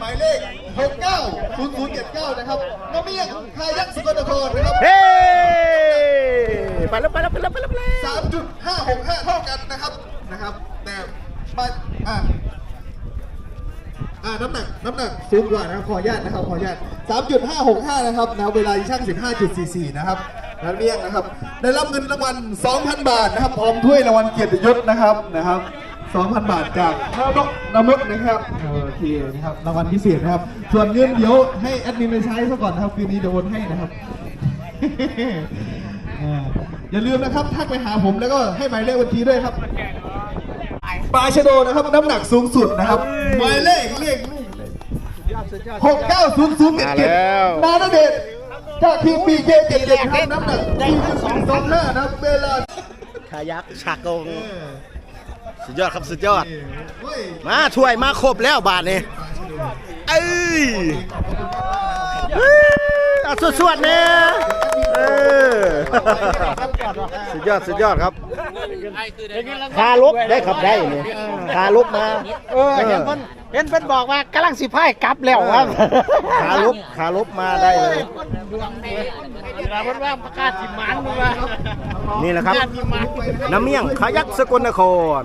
หมายเลข 690079 นะครับน้องเมียงคายักสกลนครนะครับ เฮ้ไปแล้วไปแล้วไปแล้วไปแล้วไปแล้ว3.565 เท่ากันนะครับนะครับ แต่มาอ่าอ่าน้ำหนักน้ำหนักสูงกว่านะครับขออนุญาตนะครับขออนุญาต3.565 นะครับนะเวลาช่าง 15.44 นะครับนักเรียนนะครับ ได้รับเงินรางวัล 2,000 บาทนะครับพร้อมถ้วยรางวัลเกียรติยศนะครับนะครับ 2,000 บาทจากนรกนรกนะครับโอเคนะครับรางวัลพิเศษนะครับ ส่วนเงินเดี๋ยวให้แอดมินไปใช้ซะก่อนนะครับคืนนี้โดนให้นะครับอ่าอย่าลืมนะครับทักไปหาผมแล้วก็ให้หมายเลขบัญชีด้วยครับปลาชะโดนะครับน้ำหนักสูงสุดนะครับหมายเลขเลขหกเก้าศูนย์ศูนย์เจ็ดเจ็ดนาณเดชน์จากทีมปีเคเจ็ดเจ็ดครับน้ำหนักสี่จุดสองสองห้านะครับเวลาคายักฉากกงเออ สุดยอดครับสุดยอดเฮ้ยมาช่วยมาครบแล้วบาทนี้เอ้ยเอ้ยเอาสวดๆเนี่ยเออสุดยอดสุดยอดครับคาลบได้ครับได้เนี่ยคาลบมาเออเห็นเพิ่นเห็นเพิ่นบอกว่ากำลังสิพายกลับแล้วครับคาลบคาลบมาได้เลยเพิ่นว่าประกาศสิหมันมึงว่านี่แหละครับ น้ำเมี่ยงขายักสกลนคร